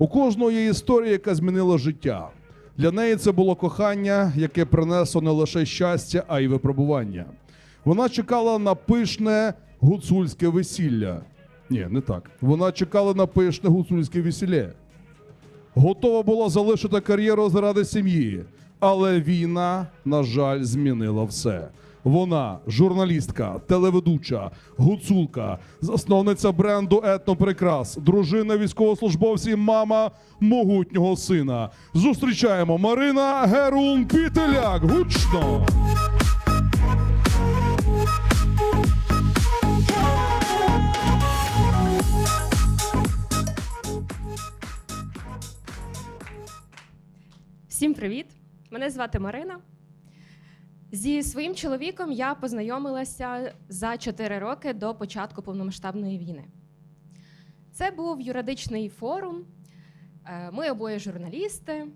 У кожного є історія, яка змінила життя. Для неї це було кохання, яке принесло не лише щастя, а й випробування. Вона чекала на пишне гуцульське весілля. Ні, не так. Вона чекала на пишне гуцульське весілля. Готова була залишити кар'єру заради сім'ї, але війна, на жаль, змінила все. Вона журналістка, телеведуча, гуцулка, засновниця бренду Етноприкрас, дружина військовослужбовців, мама могутнього сина. Зустрічаємо Марина Герун Пітеляк. Гучно! Всім привіт! Мене звати Марина. Зі своїм чоловіком я познайомилася за 4 роки до початку повномасштабної війни. Це був юридичний форум. Е, Ми обоє журналісти.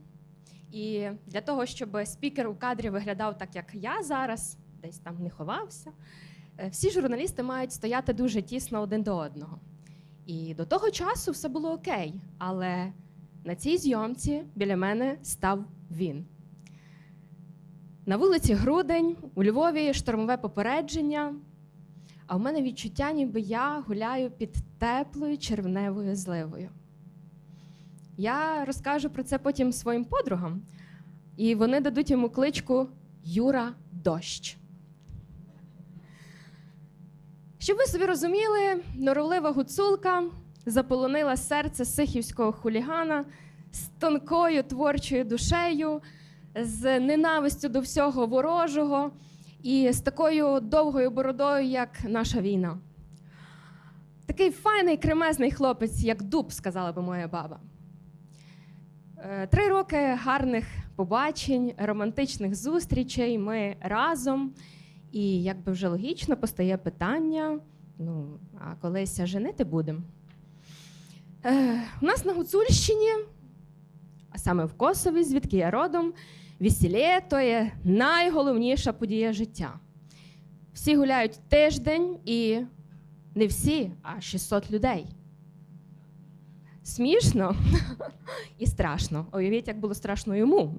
І для того, щоб спікер у кадрі виглядав так, як я зараз, десь там не ховався, е, всі журналісти мають стояти дуже тісно один до одного. І до того часу все було окей, але на цій зйомці біля мене став він. На вулиці Грудень, у Львові штормове попередження. А в мене відчуття, ніби я гуляю під теплою червневою зливою. Я розкажу про це потім своїм подругам, і вони дадуть йому кличку Юра Дощ. Щоб ви собі розуміли, норовлива гуцулка заполонила серце сихівського хулігана з тонкою творчою душею, з ненавистю до всього ворожого і з такою довгою бородою, як наша війна. Такий файний кремезний хлопець, як дуб, сказала би моя баба. Е, Три роки гарних побачень, романтичних зустрічей. Ми разом. І якби вже логічно постає питання: ну, а колись женити будемо? Е, у нас на Гуцульщині, а саме в Косові, звідки я родом, весілє то є найголовніша подія життя. Всі гуляють тиждень і не всі, а 600 людей. Смішно і страшно. Уявіть, як було страшно йому.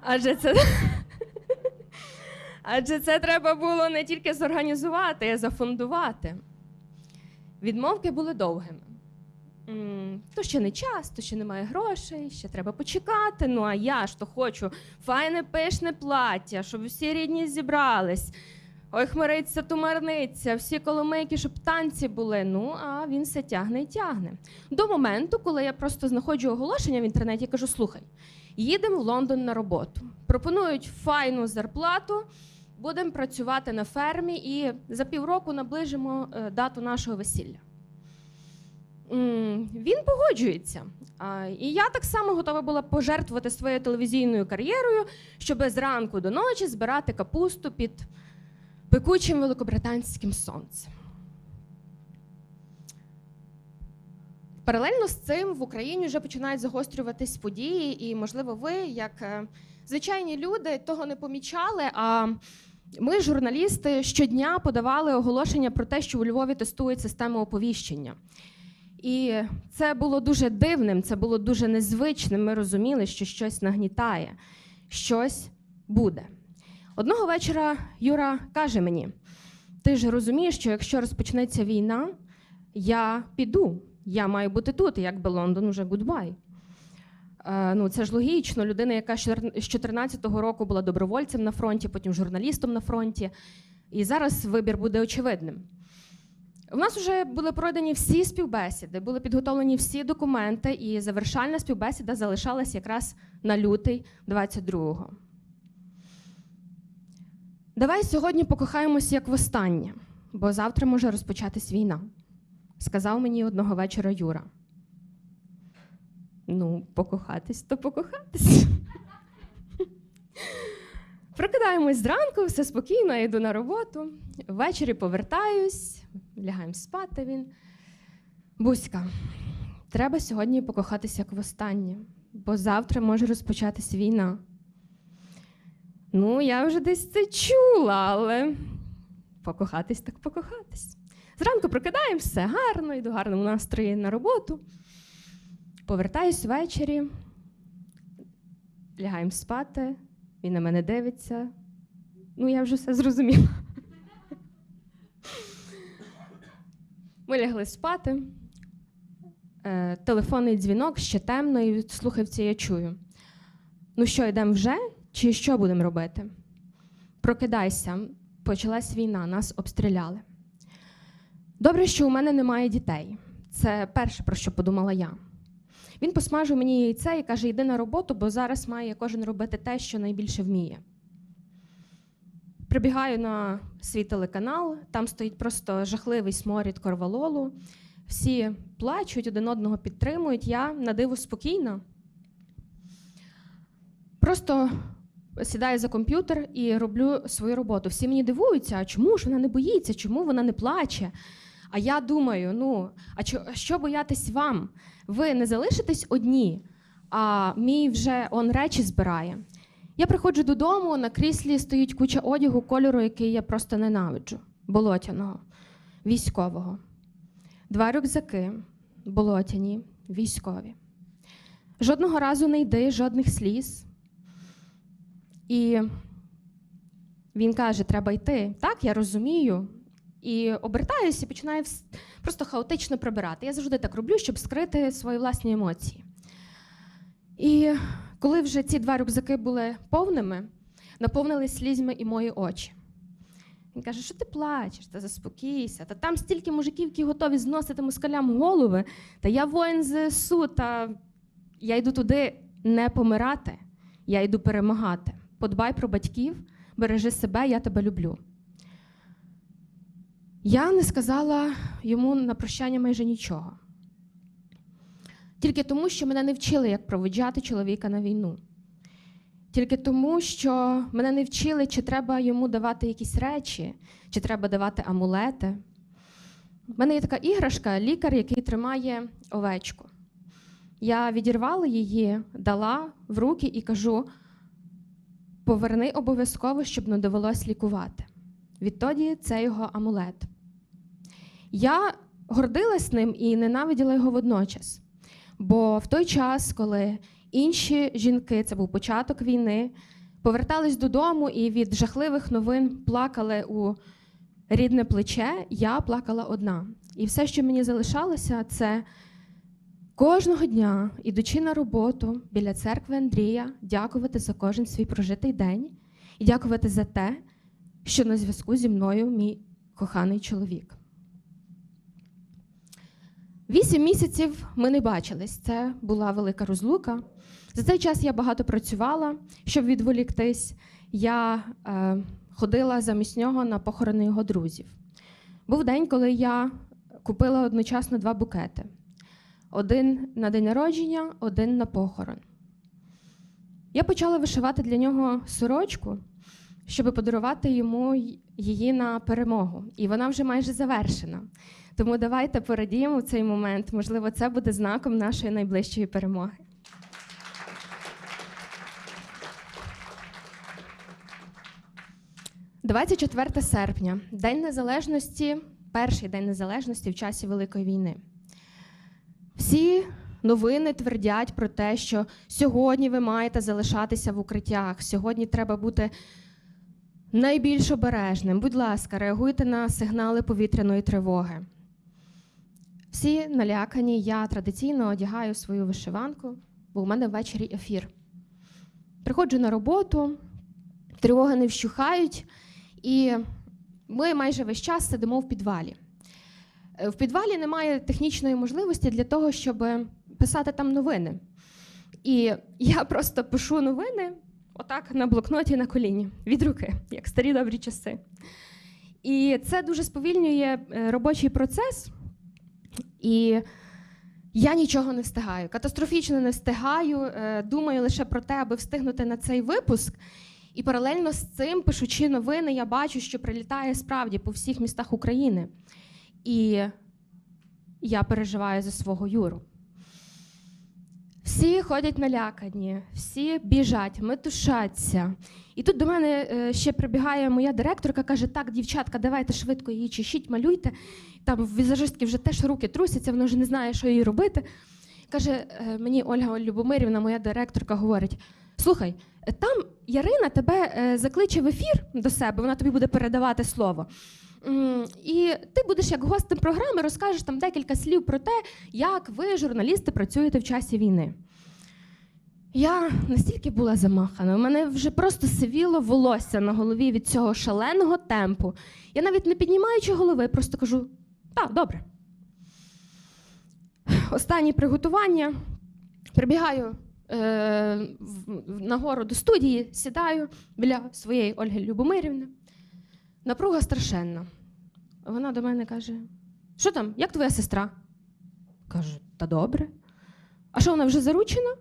Адже це. Адже це треба було не тільки зорганізувати, а й зафондувати. Відмовки були довгими. То ще не час, то ще немає грошей, ще треба почекати. Ну а я ж то хочу файне пишне плаття, щоб всі рідні зібрались. Ой, хмариться, тумарниця, всі коломийки, щоб танці були. Ну, а він все тягне і тягне. До моменту, коли я просто знаходжу оголошення в інтернеті кажу: слухай, їдемо в Лондон на роботу. Пропонують файну зарплату, будемо працювати на фермі і за півроку наближимо е, дату нашого весілля. Він погоджується. І я так само готова була пожертвувати своєю телевізійною кар'єрою, щоб зранку до ночі збирати капусту під пекучим великобританським сонцем. Паралельно з цим в Україні вже починають загострюватись події, і, можливо, ви, як е, звичайні люди, того не помічали. А ми, журналісти, щодня подавали оголошення про те, що у Львові тестують систему оповіщення. І це було дуже дивним, це було дуже незвичним. Ми розуміли, що щось нагнітає, щось буде. Одного вечора Юра каже мені: ти ж розумієш, що якщо розпочнеться війна, я піду. Я маю бути тут, якби Лондон уже гудбай. Е, ну, це ж логічно. Людина, яка з 2014 року була добровольцем на фронті, потім журналістом на фронті. І зараз вибір буде очевидним. У нас вже були пройдені всі співбесіди, були підготовлені всі документи, і завершальна співбесіда залишалась якраз на лютий 22-го. Давай сьогодні покохаємось як востаннє, бо завтра може розпочатись війна, сказав мені одного вечора Юра. Ну, покохатись, то покохатись. Прокидаємось зранку, все спокійно, я йду на роботу. Ввечері повертаюсь, лягаємо спати він. Буська, треба сьогодні покохатися як востаннє, бо завтра може розпочатись війна. Ну, я вже десь це чула, але покохатись так покохатись. Зранку прокидаємо, все гарно, йду гарному настрої на роботу. Повертаюсь ввечері, лягаємо спати, він на мене дивиться. Ну, я вже все зрозуміла. Ми лягли спати. Е, телефонний дзвінок ще темно, і слухавці я чую. Ну що, йдемо вже? Чи що будемо робити? Прокидайся, почалась війна, нас обстріляли. Добре, що у мене немає дітей. Це перше, про що подумала я. Він посмажив мені яйце і каже: йди на роботу, бо зараз має кожен робити те, що найбільше вміє. Прибігаю на свій телеканал, там стоїть просто жахливий сморід корвалолу. Всі плачуть, один одного підтримують. Я на диво спокійна. Просто сідаю за комп'ютер і роблю свою роботу. Всі мені дивуються, а чому ж вона не боїться, чому вона не плаче? А я думаю: ну, а а що боятись вам? Ви не залишитесь одні, а мій вже он речі збирає. Я приходжу додому, на кріслі стоїть куча одягу кольору, який я просто ненавиджу болотяного, військового. Два рюкзаки болотяні, військові. Жодного разу не йди, жодних сліз. І він каже: треба йти. Так, я розумію. І обертаюся і починаю просто хаотично прибирати. Я завжди так роблю, щоб скрити свої власні емоції. І коли вже ці два рюкзаки були повними, наповнились слізьми і мої очі. Він каже, що ти плачеш, та заспокійся, та там стільки мужиків, які готові зносити москалям голови, та я воїн ЗСУ, та я йду туди не помирати, я йду перемагати. Подбай про батьків, бережи себе, я тебе люблю. Я не сказала йому на прощання майже нічого. Тільки тому, що мене не вчили, як проводжати чоловіка на війну. Тільки тому, що мене не вчили, чи треба йому давати якісь речі, чи треба давати амулети. У мене є така іграшка, лікар, який тримає овечку. Я відірвала її, дала в руки і кажу: поверни обов'язково, щоб не довелось лікувати. Відтоді це його амулет. Я гордилась ним і ненавиділа його водночас. Бо в той час, коли інші жінки, це був початок війни, повертались додому і від жахливих новин плакали у рідне плече, я плакала одна. І все, що мені залишалося, це кожного дня, ідучи на роботу біля церкви Андрія, дякувати за кожен свій прожитий день і дякувати за те, що на зв'язку зі мною мій коханий чоловік. Вісім місяців ми не бачились. Це була велика розлука. За цей час я багато працювала, щоб відволіктись. Я е, ходила замість нього на похорони його друзів. Був день, коли я купила одночасно два букети: один на день народження, один на похорон. Я почала вишивати для нього сорочку, щоб подарувати йому її на перемогу. І вона вже майже завершена. Тому давайте порадіємо в цей момент. Можливо, це буде знаком нашої найближчої перемоги. «24 серпня, День Незалежності, перший день незалежності в часі Великої війни. Всі новини твердять про те, що сьогодні ви маєте залишатися в укриттях. Сьогодні треба бути найбільш обережним. Будь ласка, реагуйте на сигнали повітряної тривоги. Всі налякані, я традиційно одягаю свою вишиванку, бо у мене ввечері ефір. Приходжу на роботу, тривоги не вщухають, і ми майже весь час сидимо в підвалі. Е, В підвалі немає технічної можливості для того, щоб писати там новини. І я просто пишу новини отак на блокноті на коліні від руки, як старі добрі часи. І це дуже сповільнює е, робочий процес. І я нічого не встигаю. Катастрофічно не встигаю. е, Думаю лише про те, аби встигнути на цей випуск. І паралельно з цим, пишучи новини, я бачу, що прилітає справді по всіх містах України. І я переживаю за свого Юру. Всі ходять налякані, всі біжать, метушаться. І тут до мене е, ще прибігає моя директорка, каже: так, дівчатка, давайте швидко її чищіть, малюйте. Там візажистки вже теж руки трусяться, вона вже не знає, що їй робити. Каже е, мені Ольга Любомирівна, моя директорка, говорить: слухай, там Ярина тебе е, закличе в ефір до себе, вона тобі буде передавати слово. І ти будеш як гостем програми, розкажеш там декілька слів про те, як ви, журналісти, працюєте в часі війни. Я настільки була замахана, у мене вже просто сивіло волосся на голові від цього шаленого темпу. Я навіть не піднімаючи голови, просто кажу: так, добре. Останні приготування. Прибігаю нагору до студії, сідаю біля своєї Ольги Любомирівни. Напруга страшенна. Вона до мене каже: Що там, як твоя сестра? Кажу, та добре. А що вона вже заручена?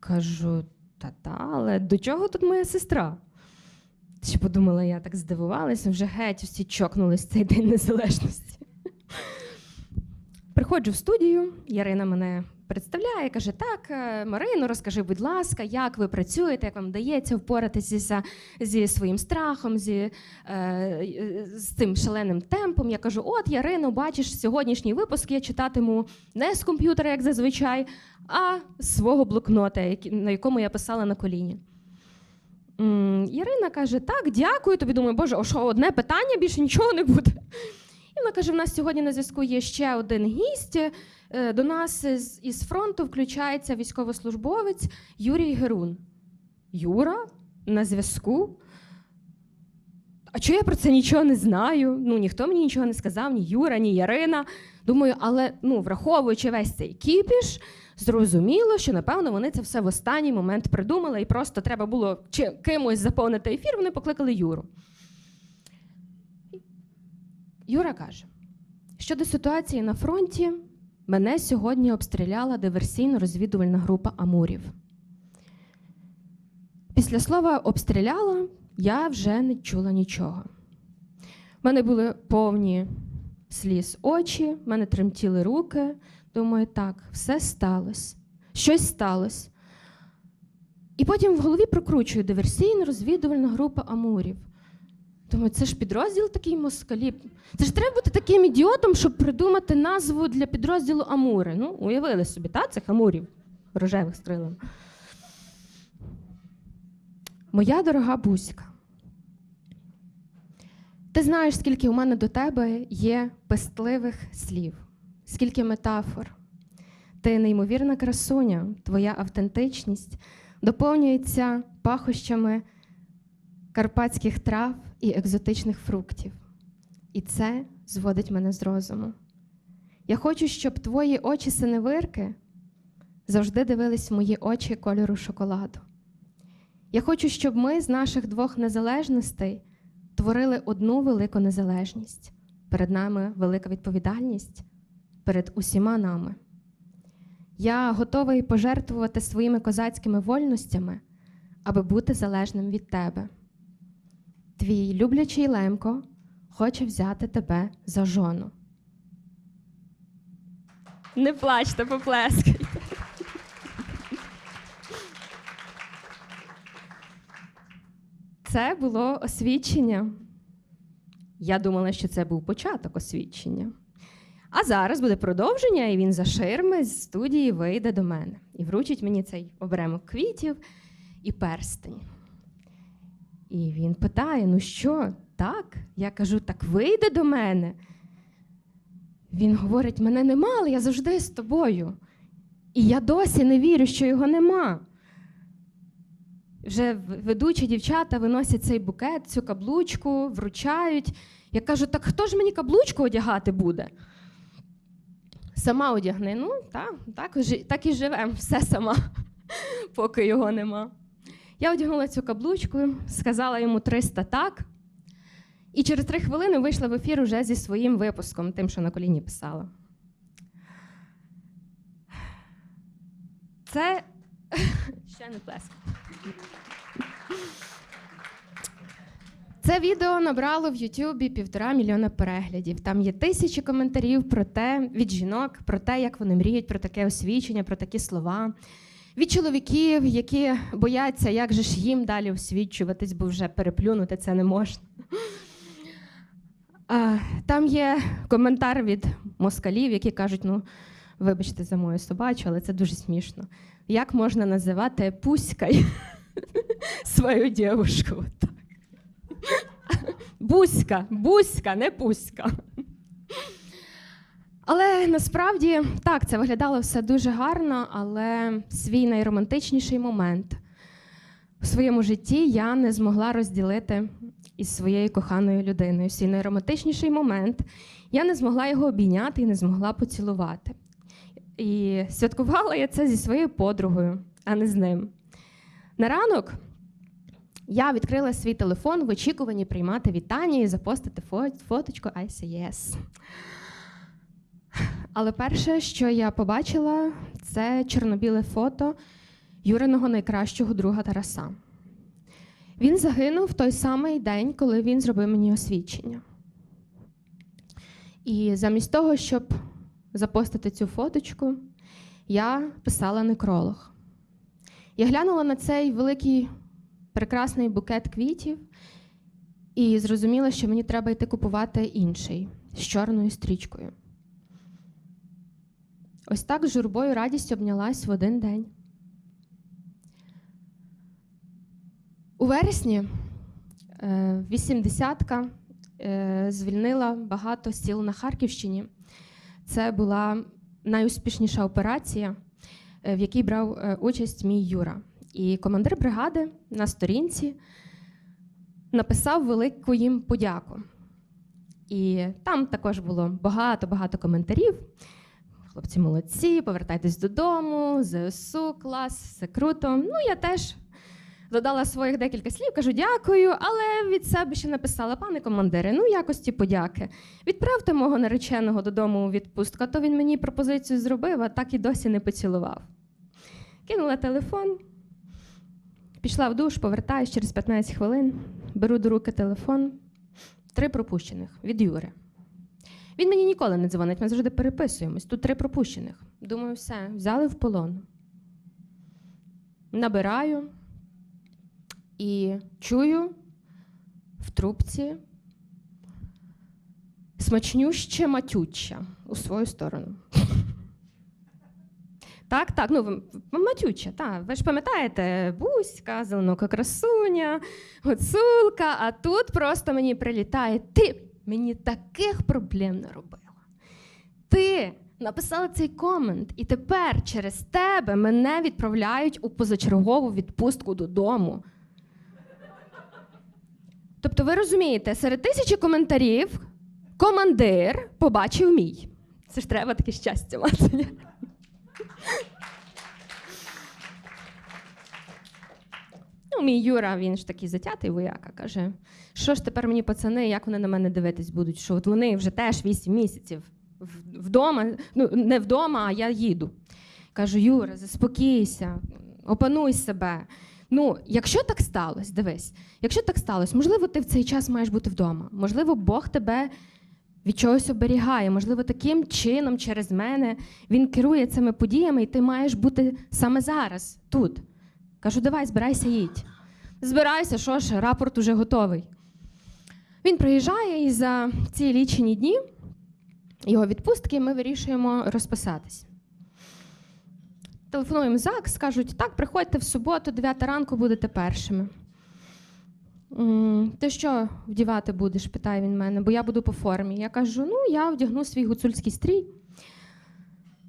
Кажу, та та, але до чого тут моя сестра? Ще подумала, я так здивувалася, вже геть всі чокнулись цей день незалежності. Приходжу в студію, Ярина мене представляє, каже: Так, е, Марино, розкажи, будь ласка, як ви працюєте, як вам вдається впоратися зі своїм страхом, зі, е, з цим шаленим темпом. Я кажу: от, Ярино, бачиш, сьогоднішній випуск я читатиму не з комп'ютера, як зазвичай, а з свого блокнота, на якому я писала на коліні. Ірина каже: Так, дякую тобі. Думаю, боже, а що одне питання, більше нічого не буде. І каже: в нас сьогодні на зв'язку є ще один гість. Е, До нас з- із фронту включається військовослужбовець Юрій Герун. Юра на зв'язку. А чого я про це нічого не знаю? Ну, ніхто мені нічого не сказав, ні Юра, ні Ярина. Думаю, але ну, враховуючи весь цей кіпіш, зрозуміло, що напевно вони це все в останній момент придумали, і просто треба було чи кимось заповнити ефір. Вони покликали Юру. Юра каже: щодо ситуації на фронті, мене сьогодні обстріляла диверсійно-розвідувальна група Амурів. Після слова обстріляла я вже не чула нічого. У мене були повні сліз очі, в мене тремтіли руки. Думаю, так, все сталося. Щось сталося. І потім в голові прокручую диверсійно-розвідувальна група Амурів. Думаю, це ж підрозділ такий москалі. Це ж треба бути таким ідіотом, щоб придумати назву для підрозділу Амури. Ну, уявили собі, та, цих Амурів рожевих з. Моя дорога Буська. Ти знаєш, скільки у мене до тебе є пестливих слів, скільки метафор. Ти неймовірна красуня, твоя автентичність доповнюється пахощами карпатських трав і екзотичних фруктів. І це зводить мене з розуму. Я хочу, щоб твої очі синевирки завжди дивились в мої очі кольору шоколаду. Я хочу, щоб ми з наших двох незалежностей творили одну велику незалежність. Перед нами велика відповідальність перед усіма нами. Я готовий пожертвувати своїми козацькими вольностями, аби бути залежним від тебе. Твій люблячий Лемко хоче взяти тебе за жону. Не плачте, поплескайте. Це було освідчення. Я думала, що це був початок освідчення. А зараз буде продовження, і він за ширми з студії вийде до мене і вручить мені цей обремок квітів і перстень. І він питає: ну що, так? Я кажу, так вийде до мене. Він говорить: мене нема, але я завжди з тобою. І я досі не вірю, що його нема. Вже ведучі дівчата виносять цей букет, цю каблучку, вручають. Я кажу: так хто ж мені каблучку одягати буде? Сама одягни. Ну, так, так, так і живемо, все сама, поки його нема. Я одягнула цю каблучку, сказала йому 300 так. І через три хвилини вийшла в ефір уже зі своїм випуском, тим, що на коліні писала. Це ще не плеск. Це відео набрало в Ютубі півтора мільйона переглядів. Там є тисячі коментарів про те від жінок, про те, як вони мріють про таке освічення, про такі слова. Від чоловіків, які бояться, як же ж їм далі освічуватись, бо вже переплюнути це не можна. Там є коментар від москалів, які кажуть: ну, Вибачте за мою собачу, але це дуже смішно. Як можна називати пуською свою дівушку? Буська, буська, не пуська. Але насправді так, це виглядало все дуже гарно, але свій найромантичніший момент в своєму житті я не змогла розділити із своєю коханою людиною. Свій найромантичніший момент я не змогла його обійняти і не змогла поцілувати. І святкувала я це зі своєю подругою, а не з ним. На ранок я відкрила свій телефон в очікуванні приймати вітання і запостити фоточку I say yes. Але перше, що я побачила, це чорно-біле фото Юриного найкращого друга Тараса. Він загинув в той самий день, коли він зробив мені освідчення. І замість того, щоб запостити цю фоточку, я писала некролог. Я глянула на цей великий прекрасний букет квітів і зрозуміла, що мені треба йти купувати інший з чорною стрічкою. Ось так з журбою радість обнялась в один день. У вересні е, вісімдесятка е, звільнила багато сіл на Харківщині. Це була найуспішніша операція, е, в якій брав участь мій Юра. І командир бригади на сторінці написав велику їм подяку. І там також було багато-багато коментарів. Хлопці молодці, повертайтесь додому, ЗСУ, клас, все круто. Ну, я теж додала своїх декілька слів, кажу дякую, але від себе ще написала, пане командире, ну, якості подяки. Відправте мого нареченого додому у відпустку, то він мені пропозицію зробив, а так і досі не поцілував. Кинула телефон, пішла в душ, повертаюсь через 15 хвилин, беру до руки телефон, три пропущених від Юри. Він мені ніколи не дзвонить, ми завжди переписуємось. Тут три пропущених. Думаю, все, взяли в полон. Набираю і чую в трубці смачнюще матюча у свою сторону. Так, так, ну матюча, так. Ви ж пам'ятаєте, Буська, зеленока красуня, гуцулка, а тут просто мені прилітає. Ти мені таких проблем наробила. Ти написала цей комент, і тепер через тебе мене відправляють у позачергову відпустку додому. Тобто, ви розумієте, серед тисячі коментарів командир побачив мій. Це ж треба таке щастя мати. Ну, мій Юра, він ж такий затятий вояка, каже: що ж тепер мені пацани, як вони на мене дивитись будуть? Що от вони вже теж 8 місяців вдома, ну не вдома, а я їду. Кажу, Юра, заспокійся, опануй себе. Ну, якщо так сталося, дивись, якщо так сталося, можливо, ти в цей час маєш бути вдома. Можливо, Бог тебе від чогось оберігає. Можливо, таким чином, через мене, він керує цими подіями, і ти маєш бути саме зараз, тут. Кажу, давай, збирайся, їдь. Збирайся, що ж, рапорт уже готовий. Він приїжджає і за ці лічені дні його відпустки ми вирішуємо розписатись. Телефонуємо ЗАГС, кажуть, так, приходьте в суботу, 9 ранку будете першими. Ти що вдівати будеш? питає він мене, бо я буду по формі. Я кажу: ну, я вдягну свій гуцульський стрій.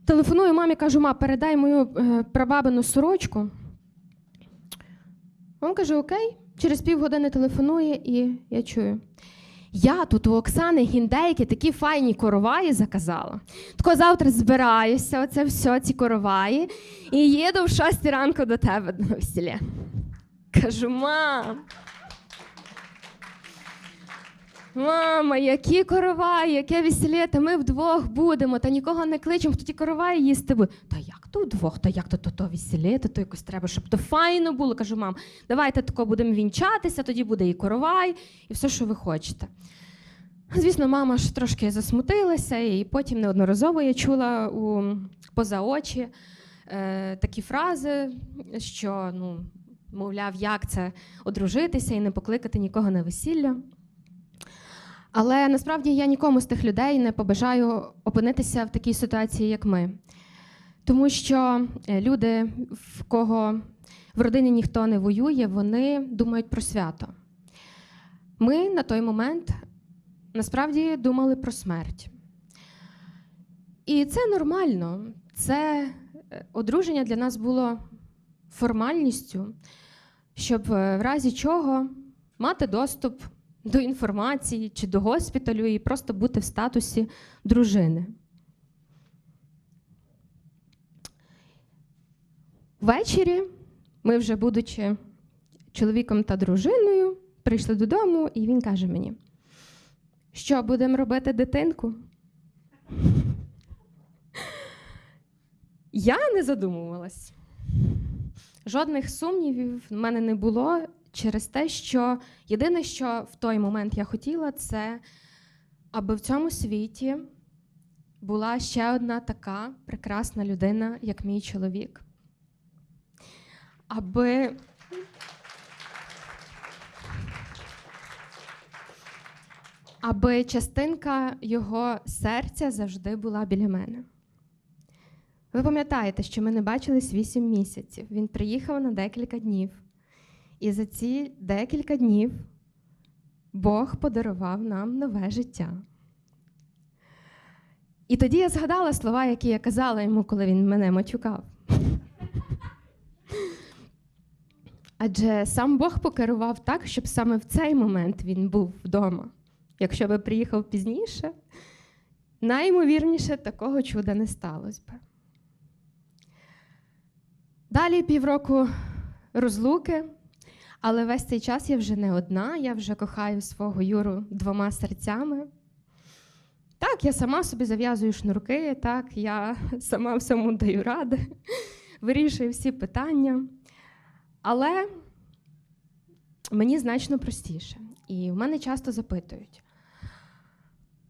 Телефоную мамі, кажу, ма, передай мою е, прабабину сорочку. Мама каже: Окей, через півгодини телефонує, і я чую. Я тут у Оксани Гіндейки такі файні короваї заказала. Тако завтра збираюся, оце все, ці короваї, і їду в 6 ранку до тебе на весілля. Кажу, мам. Мама, які короваї, яке весілля, та ми вдвох будемо, та нікого не кличемо, хто ті короваї їсти буде. Та то вдвох, та як то то, то весілля, то, то якось треба, щоб то файно було. Кажу, мам, давайте тако будемо вінчатися, тоді буде і коровай, і все, що ви хочете. Звісно, мама ж трошки засмутилася, і потім неодноразово я чула у, поза очі е, такі фрази, що, ну, мовляв, як це одружитися і не покликати нікого на весілля. Але насправді я нікому з тих людей не побажаю опинитися в такій ситуації, як ми. Тому що е, люди, в кого в родині ніхто не воює, вони думають про свято. Ми на той момент насправді думали про смерть. І це нормально. Це е, одруження для нас було формальністю, щоб е, в разі чого мати доступ до інформації чи до госпіталю і просто бути в статусі дружини. Ввечері ми, вже будучи чоловіком та дружиною, прийшли додому, і він каже мені: що будемо робити дитинку? Я не задумувалась. Жодних сумнівів в мене не було через те, що єдине, що в той момент я хотіла, це аби в цьому світі була ще одна така прекрасна людина, як мій чоловік. Аби аби частинка його серця завжди була біля мене. Ви пам'ятаєте, що ми не бачились 8 місяців. Він приїхав на декілька днів. І за ці декілька днів Бог подарував нам нове життя. І тоді я згадала слова, які я казала йому, коли він мене матюкав. Адже сам Бог покерував так, щоб саме в цей момент він був вдома. Якщо би приїхав пізніше, найімовірніше такого чуда не сталося би. Далі півроку розлуки, але весь цей час я вже не одна, я вже кохаю свого Юру двома серцями. Так, я сама собі зав'язую шнурки, так, я сама всьому даю ради, вирішую всі питання. Але мені значно простіше. І в мене часто запитують: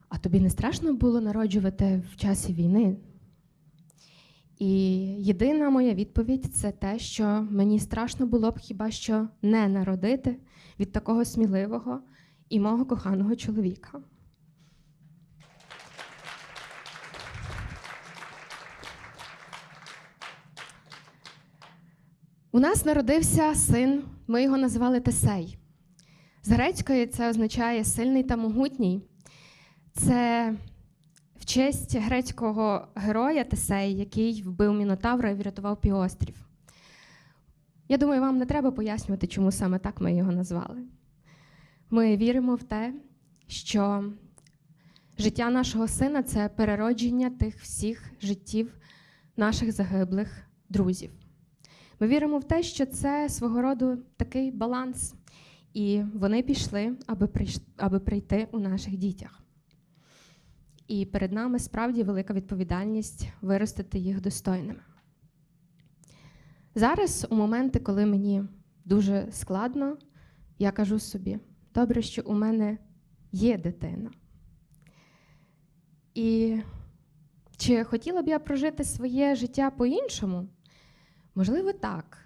а тобі не страшно було народжувати в часі війни? І єдина моя відповідь це те, що мені страшно було б хіба що не народити від такого сміливого і мого коханого чоловіка. У нас народився син, ми його назвали Тесей. З грецької це означає сильний та могутній. Це в честь грецького героя Тесей, який вбив Мінотавра і врятував півострів. Я думаю, вам не треба пояснювати, чому саме так ми його назвали. Ми віримо в те, що життя нашого сина це переродження тих всіх життів наших загиблих друзів. Ми віримо в те, що це свого роду такий баланс, і вони пішли, аби, аби прийти у наших дітях. І перед нами справді велика відповідальність виростити їх достойними. Зараз, у моменти, коли мені дуже складно, я кажу собі: добре, що у мене є дитина. І чи хотіла б я прожити своє життя по-іншому? Можливо, так,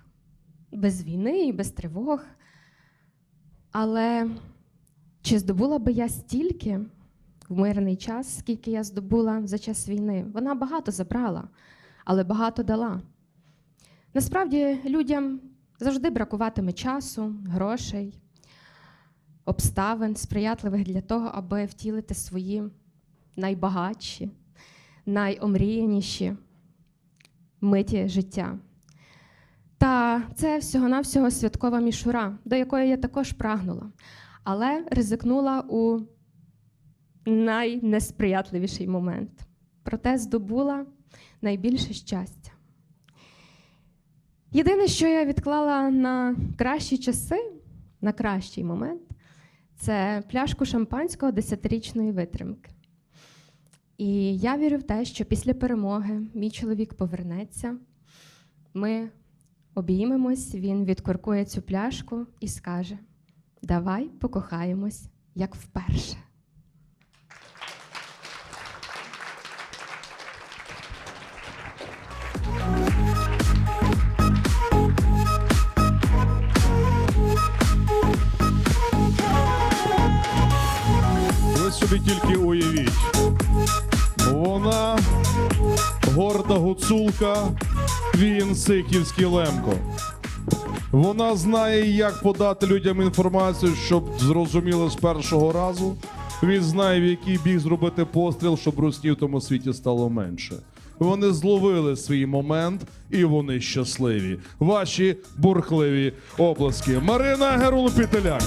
без війни і без тривог. Але чи здобула би я стільки в мирний час, скільки я здобула за час війни? Вона багато забрала, але багато дала. Насправді людям завжди бракуватиме часу, грошей, обставин, сприятливих для того, аби втілити свої найбагатші, найомріяніші миті життя. Та це всього-навсього святкова мішура, до якої я також прагнула, але ризикнула у найнесприятливіший момент. Проте здобула найбільше щастя. Єдине, що я відклала на кращі часи, на кращий момент, це пляшку шампанського десятирічної витримки. І я вірю в те, що після перемоги мій чоловік повернеться. Ми Обіймемось, він відкоркує цю пляшку і скаже: Давай покохаємось, як вперше. Ви собі тільки уявіть. Вона горда гуцулка він сиківський лемко. Вона знає, як подати людям інформацію, щоб зрозуміли з першого разу. Він знає, в який бік зробити постріл, щоб руснів в тому світі стало менше. Вони зловили свій момент і вони щасливі. Ваші бурхливі оплески. Марина Герул-Пітеляк.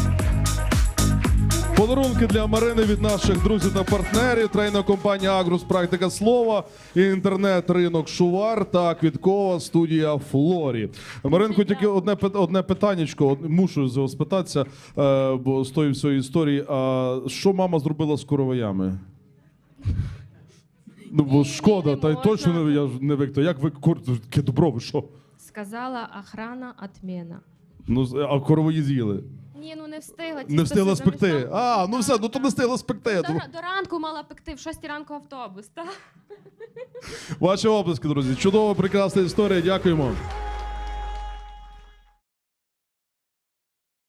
Подарунки для Марини від наших друзів та партнерів. Трейна компанія Агрус Практика Слова, інтернет-ринок Шувар та квіткова студія Флорі. Маринку, тільки одне одне питаннячко. Мушу з- спитатися, е, бо з тої всієї історії. А що мама зробила з короваями? Ну, бо шкода, та й точно не я не викто. Як ви кур... добро, ви що? Сказала охрана отмена. Ну, а корової з'їли. Ні, ну не встигла. Не встигла спекти. А, ну все, ну то не встигла спекти. До, до ранку мала пекти, в 6 ранку автобус. Так? Ваші обласки, друзі. Чудова, прекрасна історія. Дякуємо.